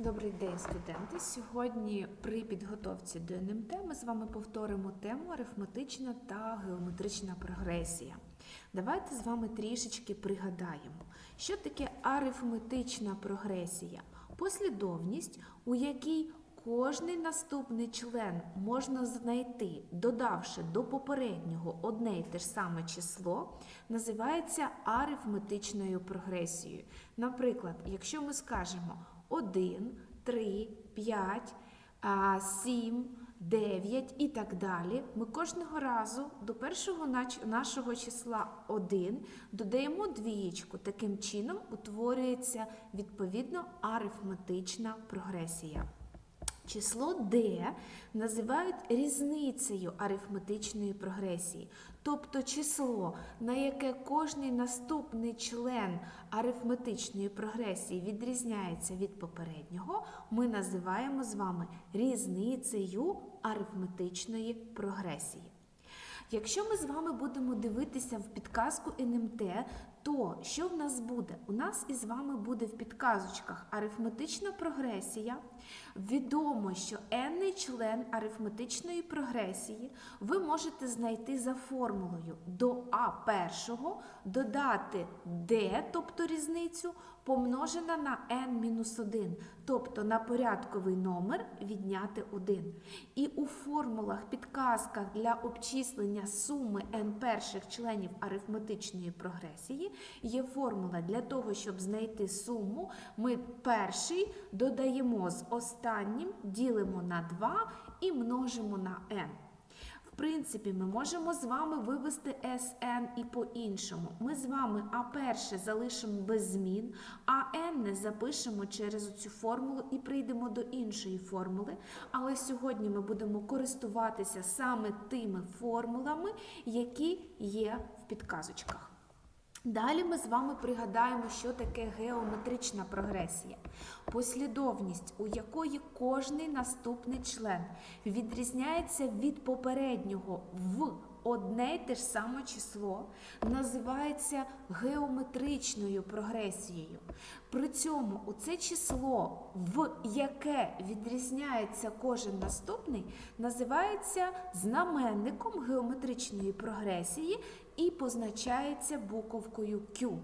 Добрий день, студенти. Сьогодні при підготовці до НМТ ми з вами повторимо тему арифметична та геометрична прогресія. Давайте з вами трішечки пригадаємо, що таке арифметична прогресія. Послідовність, у якій кожний наступний член можна знайти, додавши до попереднього одне й те ж саме число, називається арифметичною прогресією. Наприклад, якщо ми скажемо 1, 3, 5, 7, 9 і так далі. Ми кожного разу до першого нашого числа 1 додаємо двієчку. Таким чином утворюється відповідно арифметична прогресія. Число d називають різницею арифметичної прогресії, тобто число, на яке кожний наступний член арифметичної прогресії відрізняється від попереднього, ми називаємо з вами різницею арифметичної прогресії. Якщо ми з вами будемо дивитися в підказку НМТ, то що в нас буде? У нас із вами буде в підказочках арифметична прогресія. Відомо, що n член арифметичної прогресії ви можете знайти за формулою до А першого додати d, тобто різницю, помножена на n-1, тобто на порядковий номер відняти 1. І у формулах, підказках для обчислення суми n перших членів арифметичної прогресії є формула для того, щоб знайти суму, ми перший додаємо з останнім, ділимо на 2 і множимо на n. В принципі, ми можемо з вами вивести Sn і по-іншому. Ми з вами А перше залишимо без змін, а n не запишемо через цю формулу і прийдемо до іншої формули. Але сьогодні ми будемо користуватися саме тими формулами, які є в підказочках. Далі ми з вами пригадаємо, що таке геометрична прогресія. Послідовність, у якої кожний наступний член відрізняється від попереднього в одне й те ж саме число, називається геометричною прогресією. При цьому оце число, в яке відрізняється кожен наступний, називається знаменником геометричної прогресії і позначається буковкою Q.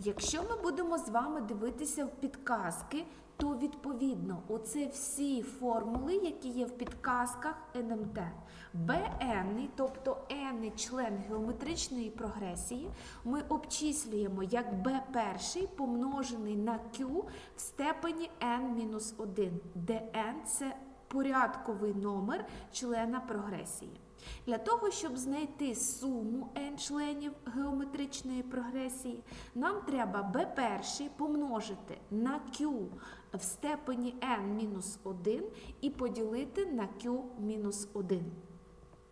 Якщо ми будемо з вами дивитися в підказки, то відповідно оце всі формули, які є в підказках НМТ. Bn, тобто n член геометричної прогресії, ми обчислюємо як b перший помножений на q в степені n-1, де n – це порядковий номер члена прогресії. Для того, щоб знайти суму n членів геометричної прогресії, нам треба b перший помножити на q в степені n-1 і поділити на q-1.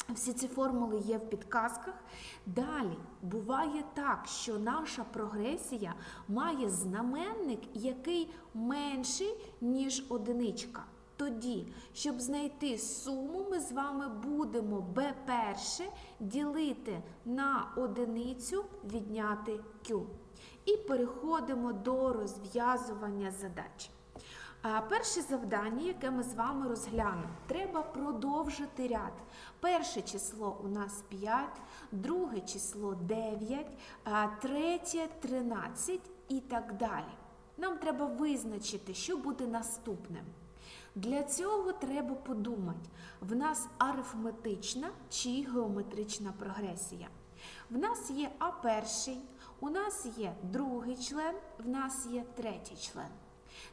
Всі ці формули є в підказках. Далі буває так, що наша прогресія має знаменник, який менший, ніж одиничка. Тоді, щоб знайти суму, ми з вами будемо b перше ділити на одиницю відняти q. І переходимо до розв'язування задач. Перше завдання, яке ми з вами розглянемо, треба продовжити ряд. Перше число у нас 5, друге число 9, третє 13 і так далі. Нам треба визначити, що буде наступним. Для цього треба подумати, в нас арифметична чи геометрична прогресія. В нас є А перший, у нас є другий член, в нас є третій член.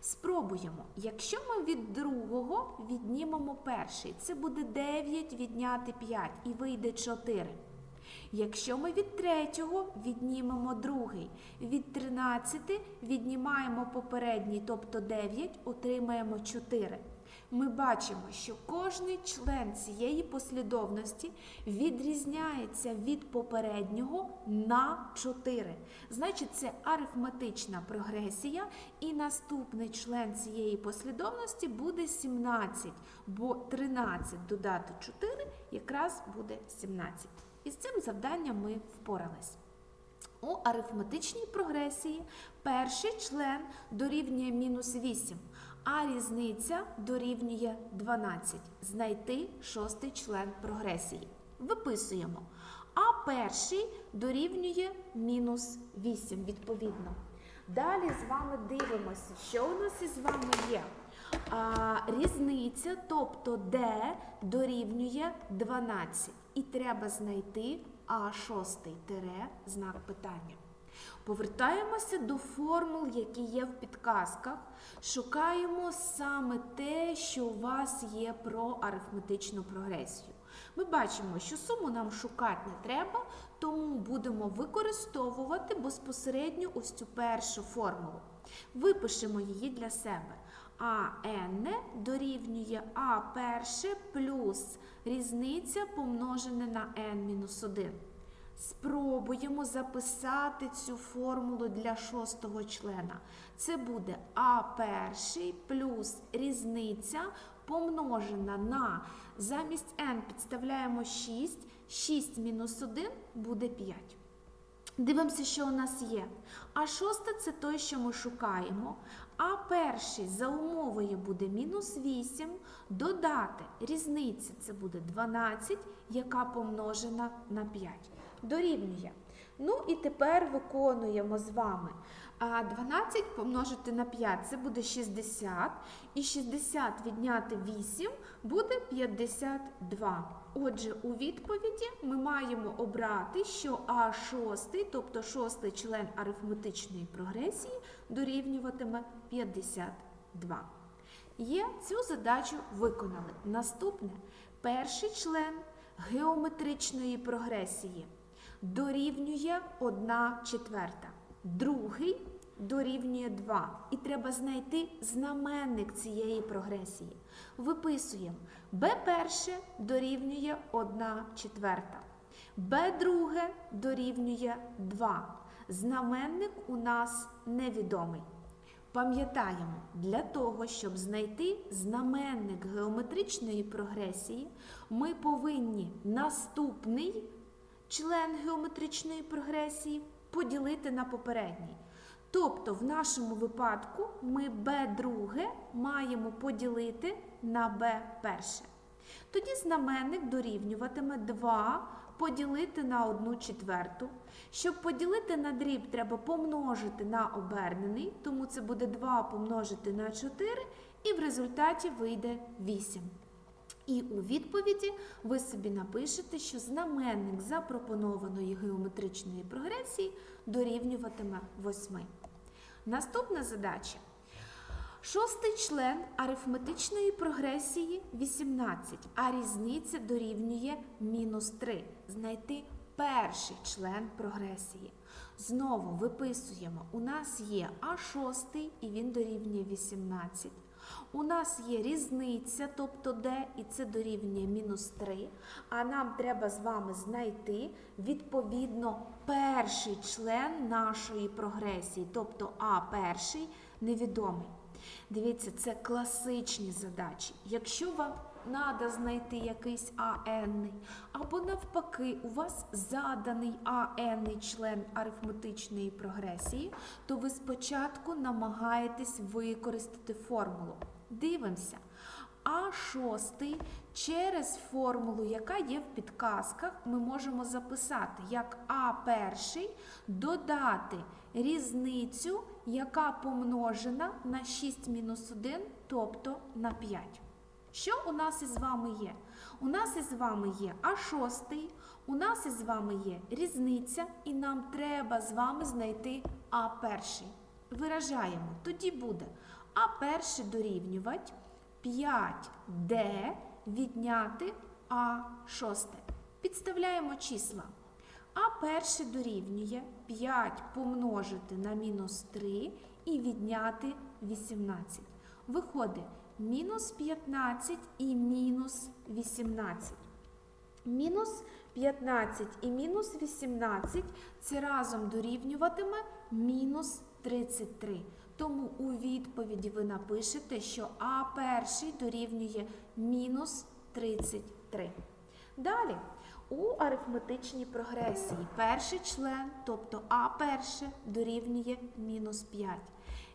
Спробуємо, якщо ми від другого віднімемо перший, це буде 9 відняти 5 і вийде 4. Якщо ми від третього віднімемо другий, від 13 віднімаємо попередній, тобто 9, отримаємо 4. Ми бачимо, що кожний член цієї послідовності відрізняється від попереднього на 4. Значить, це арифметична прогресія, і наступний член цієї послідовності буде 17, бо 13 додати 4 якраз буде 17. І з цим завданням ми впорались. У арифметичній прогресії перший член дорівнює мінус 8, а різниця дорівнює 12. Знайти шостий член прогресії. Виписуємо. А перший дорівнює мінус 8, відповідно. Далі з вами дивимося, що у нас із вами є. А, різниця, тобто D дорівнює 12. І треба знайти А6 тире знак питання. Повертаємося до формул, які є в підказках. Шукаємо саме те, що у вас є про арифметичну прогресію. Ми бачимо, що суму нам шукати не треба, тому будемо використовувати безпосередньо ось цю першу формулу. Випишемо її для себе. А n дорівнює А перше плюс різниця помножене на n-1. Спробуємо записати цю формулу для шостого члена. Це буде А перший плюс різниця помножена на замість n підставляємо 6, 6 мінус 1 буде 5. Дивимося, що у нас є. А шосте це той, що ми шукаємо. А перший за умовою буде мінус 8. Додати різниця це буде 12, яка помножена на 5. Дорівнює. Ну і тепер виконуємо з вами. А 12 помножити на 5 це буде 60. І 60 відняти 8 буде 52. Отже, у відповіді ми маємо обрати, що А6, тобто шостий член арифметичної прогресії, дорівнюватиме 52. Є цю задачу виконали. Наступне перший член геометричної прогресії дорівнює 1 четверта. Другий дорівнює 2. І треба знайти знаменник цієї прогресії. Виписуємо b перше дорівнює 1 четверта. b друге дорівнює 2. Знаменник у нас невідомий. Пам'ятаємо, для того, щоб знайти знаменник геометричної прогресії, ми повинні наступний член геометричної прогресії поділити на попередній. Тобто, в нашому випадку ми b друге маємо поділити на b перше. Тоді знаменник дорівнюватиме 2 поділити на 1 четверту. Щоб поділити на дріб, треба помножити на обернений, тому це буде 2 помножити на 4, і в результаті вийде 8. І у відповіді ви собі напишете, що знаменник запропонованої геометричної прогресії дорівнюватиме 8. Наступна задача. Шостий член арифметичної прогресії 18, а різниця дорівнює мінус 3. Знайти перший член прогресії. Знову виписуємо, у нас є А6 і він дорівнює 18. У нас є різниця, тобто d, і це дорівнює мінус 3. А нам треба з вами знайти відповідно перший член нашої прогресії, тобто А перший невідомий. Дивіться, це класичні задачі. Якщо вам треба знайти якийсь АН, або навпаки, у вас заданий АН член арифметичної прогресії, то ви спочатку намагаєтесь використати формулу. Дивимося. А6 через формулу, яка є в підказках, ми можемо записати як А1 додати різницю, яка помножена на 6 мінус 1, тобто на 5. Що у нас із вами є? У нас із вами є А6, у нас із вами є різниця, і нам треба з вами знайти А1. Виражаємо, тоді буде А1 дорівнювати 5D відняти А6. Підставляємо числа. А перше дорівнює 5 помножити на мінус 3 і відняти 18. Виходить мінус 15 і мінус 18. Мінус 15 і мінус 18 це разом дорівнюватиме мінус 33. Тому у відповіді ви напишете, що А перший дорівнює мінус 33. Далі, У арифметичній прогресії перший член, тобто А перше, дорівнює мінус 5.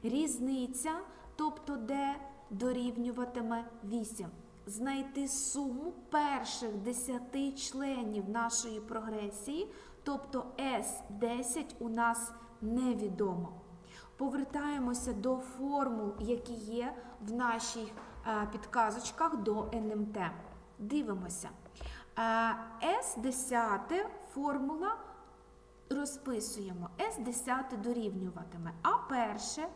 Різниця, тобто Д, дорівнюватиме 8. Знайти суму перших 10 членів нашої прогресії, тобто С10 у нас невідомо. Повертаємося до формул, які є в наших е, підказочках до НМТ. Дивимося. Е, С10 формула розписуємо. С10 дорівнюватиме А перше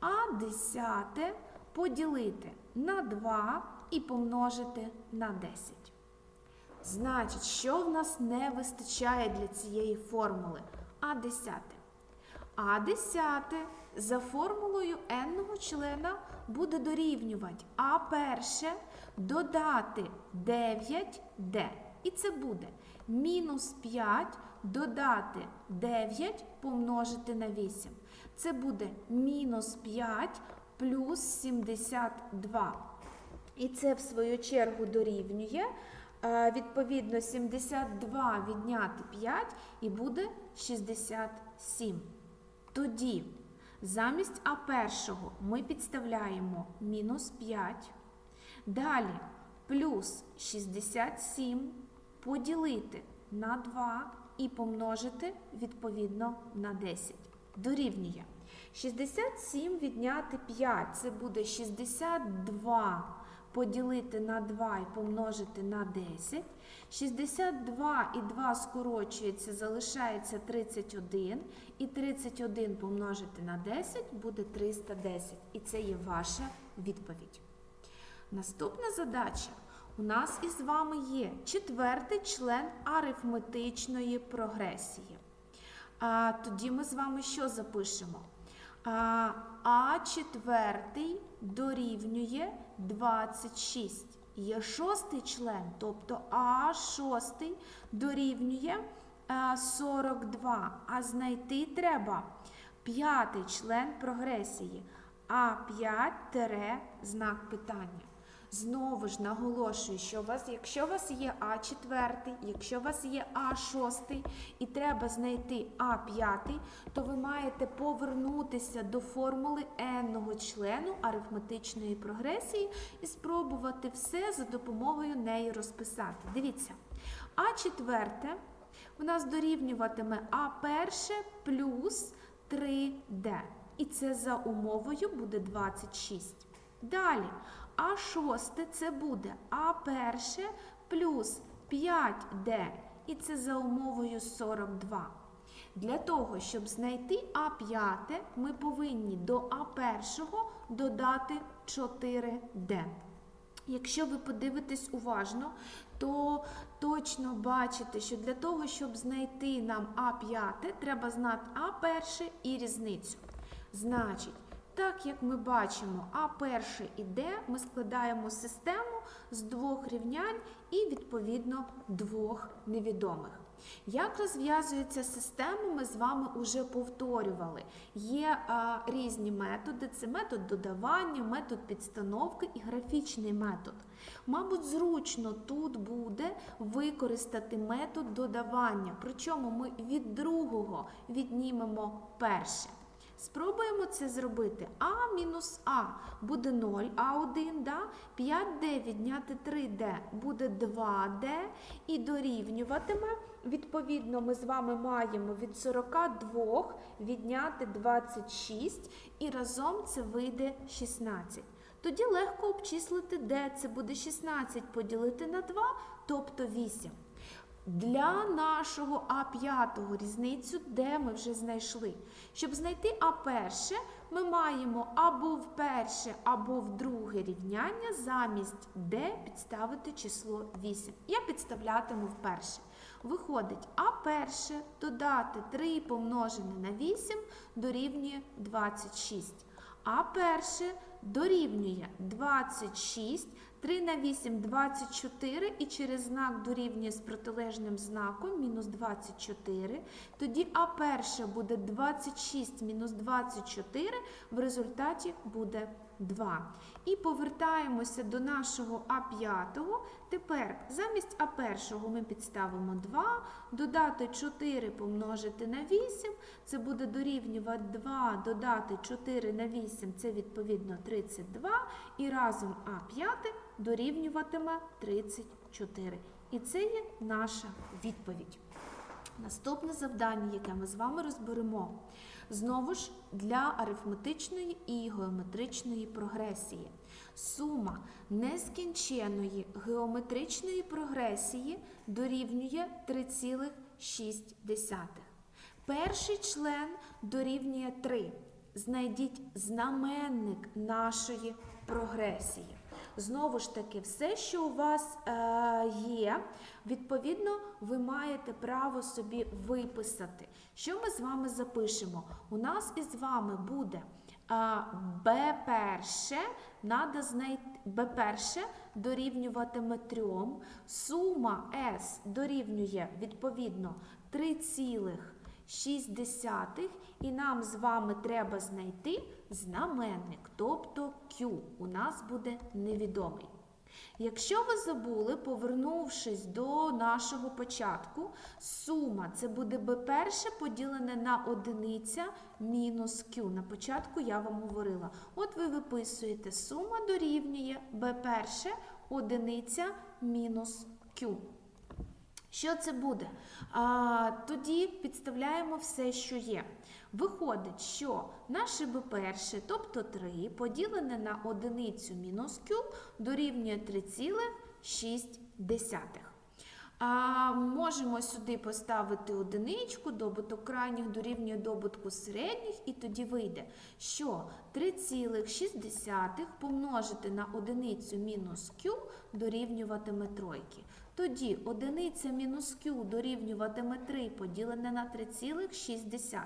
плюс А10 поділити на 2 і помножити на 10. Значить, що в нас не вистачає для цієї формули? А10. А10 за формулою n члена буде дорівнювати А перше додати 9D. І це буде мінус 5 додати 9 помножити на 8. Це буде мінус 5 плюс 72. І це, в свою чергу, дорівнює. е, Відповідно, 72 відняти 5 і буде 67. Тоді замість А першого ми підставляємо мінус 5. Далі плюс 67 поділити на 2 і помножити відповідно на 10. Дорівнює. 67 відняти 5 це буде 62 поділити на 2 і помножити на 10. 62 і 2 скорочується, залишається 31. І 31 помножити на 10 буде 310. І це є ваша відповідь. Наступна задача. У нас із вами є четвертий член арифметичної прогресії. А, тоді ми з вами що запишемо? А, а четвертий дорівнює 26. Є шостий член, тобто А шостий дорівнює 42. А знайти треба п'ятий член прогресії. А5 знак питання. Знову ж наголошую, що у вас, якщо у вас є А4, якщо у вас є А6 і треба знайти А5, то ви маєте повернутися до формули n-го члену арифметичної прогресії і спробувати все за допомогою неї розписати. Дивіться, А4 у нас дорівнюватиме А1 плюс 3D. І це за умовою буде 26. Далі, а шосте це буде А перше плюс 5D. І це за умовою 42. Для того, щоб знайти А5, ми повинні до А1 додати 4D. Якщо ви подивитесь уважно, то точно бачите, що для того, щоб знайти нам А5, треба знати А1 і різницю. Значить, так як ми бачимо, А перше і Д, ми складаємо систему з двох рівнянь і, відповідно, двох невідомих. Як розв'язується система, ми з вами вже повторювали. Є а, різні методи: це метод додавання, метод підстановки і графічний метод. Мабуть, зручно тут буде використати метод додавання, причому ми від другого віднімемо перше. Спробуємо це зробити. А мінус А буде 0, А1, да? 5D відняти 3D буде 2D і дорівнюватиме. Відповідно, ми з вами маємо від 42 відняти 26 і разом це вийде 16. Тоді легко обчислити D. Це буде 16 поділити на 2, тобто 8. Для нашого А5 різницю, де ми вже знайшли. Щоб знайти А1, ми маємо або в перше, або в друге рівняння замість Д підставити число 8. Я підставлятиму в перше. Виходить, А1 додати 3 помножене на 8 дорівнює 26. А1 дорівнює 26, 3 на 8 – 24, і через знак дорівнює з протилежним знаком мінус 24. Тоді А перше буде 26 мінус 24, в результаті буде 2. І повертаємося до нашого А5. Тепер замість А1 ми підставимо 2, додати 4 помножити на 8, це буде дорівнювати 2, додати 4 на 8, це відповідно 32, і разом А5 дорівнюватиме 34. І це є наша відповідь. Наступне завдання, яке ми з вами розберемо, знову ж для арифметичної і геометричної прогресії. Сума нескінченої геометричної прогресії дорівнює 3,6. Перший член дорівнює 3. Знайдіть знаменник нашої прогресії. Знову ж таки, все, що у вас е, є, відповідно, ви маєте право собі виписати. Що ми з вами запишемо? У нас із вами буде Б перше, надо знайти Б перше дорівнюватиме 3, сума С дорівнює відповідно 3,6, і нам з вами треба знайти знаменник, тобто Q у нас буде невідомий. Якщо ви забули, повернувшись до нашого початку, сума це буде b перше поділене на одиниця мінус Q. На початку я вам говорила. От ви виписуєте сума дорівнює b перше одиниця мінус Q. Що це буде? А, Тоді підставляємо все, що є. Виходить, що наше b перше, тобто 3, поділене на одиницю мінус q, дорівнює 3,6. А, можемо сюди поставити одиничку, добуток крайніх дорівнює добутку середніх, і тоді вийде, що 3,6 помножити на одиницю мінус q дорівнюватиме тройки. Тоді одиниця мінус q дорівнюватиме 3 поділене на 3,6.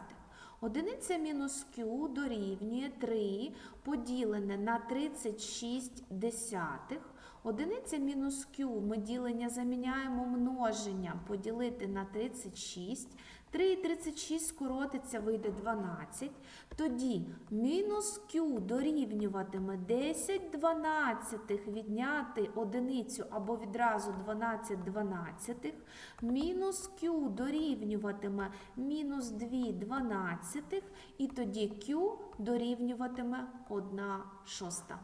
Одиниця мінус q дорівнює 3 поділене на 36 десятих. Одиниця мінус q ми ділення заміняємо множенням поділити на 36. 3 і 36 скоротиться, вийде 12. Тоді мінус q дорівнюватиме 10 дванадцятих відняти одиницю або відразу 12 дванадцятих. Мінус q дорівнюватиме мінус 2 дванадцятих. І тоді q дорівнюватиме 1 шоста.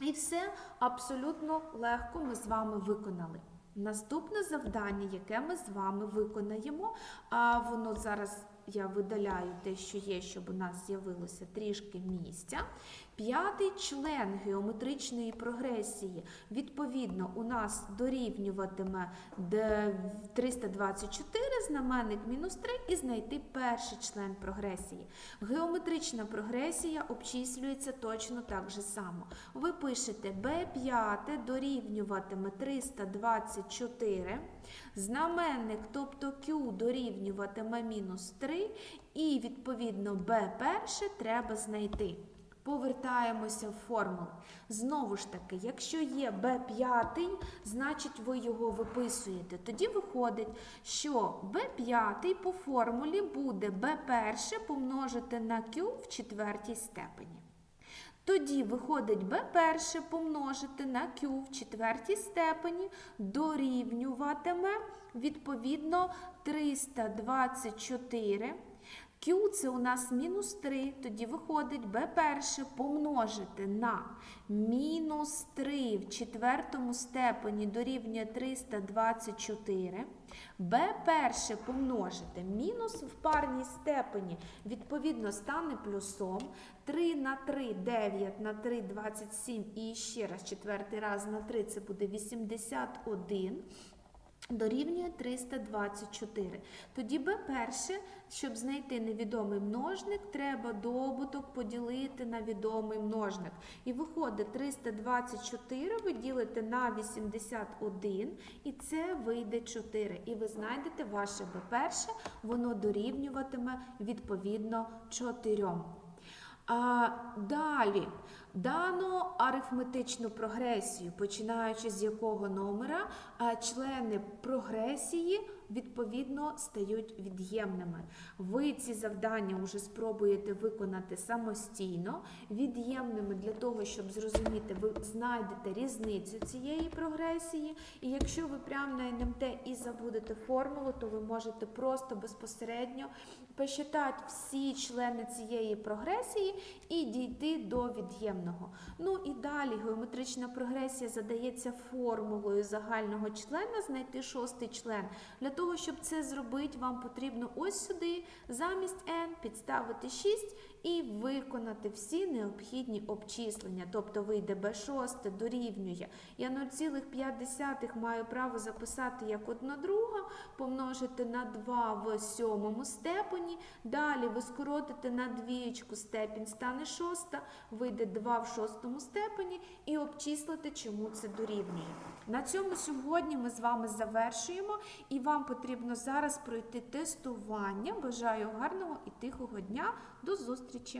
І все абсолютно легко ми з вами виконали. Наступне завдання, яке ми з вами виконаємо, а воно зараз я видаляю те, що є, щоб у нас з'явилося трішки місця. П'ятий член геометричної прогресії, відповідно, у нас дорівнюватиме 324 знаменник мінус 3 і знайти перший член прогресії. Геометрична прогресія обчислюється точно так же само. Ви пишете b5 дорівнюватиме 324, знаменник, тобто Дорівнюватиме мінус 3, і, відповідно, b перше треба знайти. Повертаємося в формулу. Знову ж таки, якщо є b5, значить ви його виписуєте. Тоді виходить, що b5 по формулі буде b перше помножити на q в четвертій степені. Тоді виходить b перше помножити на q в четвертій степені дорівнюватиме відповідно 324. Q це у нас мінус 3, тоді виходить b перше помножити на мінус 3 в четвертому степені дорівнює 324. b перше помножити мінус в парній степені, відповідно, стане плюсом. 3 на 3 9 на 3 27 і ще раз четвертий раз на 3 це буде 81. Дорівнює 324. Тоді Б перше, щоб знайти невідомий множник, треба добуток поділити на відомий множник. І виходить 324 ви ділите на 81, і це вийде 4. І ви знайдете ваше Б перше, воно дорівнюватиме відповідно 4. А, далі дано арифметичну прогресію, починаючи з якого номера члени прогресії відповідно стають від'ємними. Ви ці завдання вже спробуєте виконати самостійно. Від'ємними для того, щоб зрозуміти, ви знайдете різницю цієї прогресії. І якщо ви прямо на НМТ і забудете формулу, то ви можете просто безпосередньо посчитати всі члени цієї прогресії і дійти до від'ємного. Ну і далі геометрична прогресія задається формулою загального члена, знайти шостий член. Для того, щоб це зробити, вам потрібно ось сюди замість n підставити 6 і виконати всі необхідні обчислення. Тобто вийде b6 дорівнює. Я 0,5 маю право записати як 1 друга, помножити на 2 в сьомому степені. Далі ви скоротите на двієчку степінь стане шоста, вийде 2 в шостому степені і обчислити, чому це дорівнює. На цьому сьогодні ми з вами завершуємо, і вам потрібно зараз пройти тестування. Бажаю гарного і тихого дня. До зустрічі!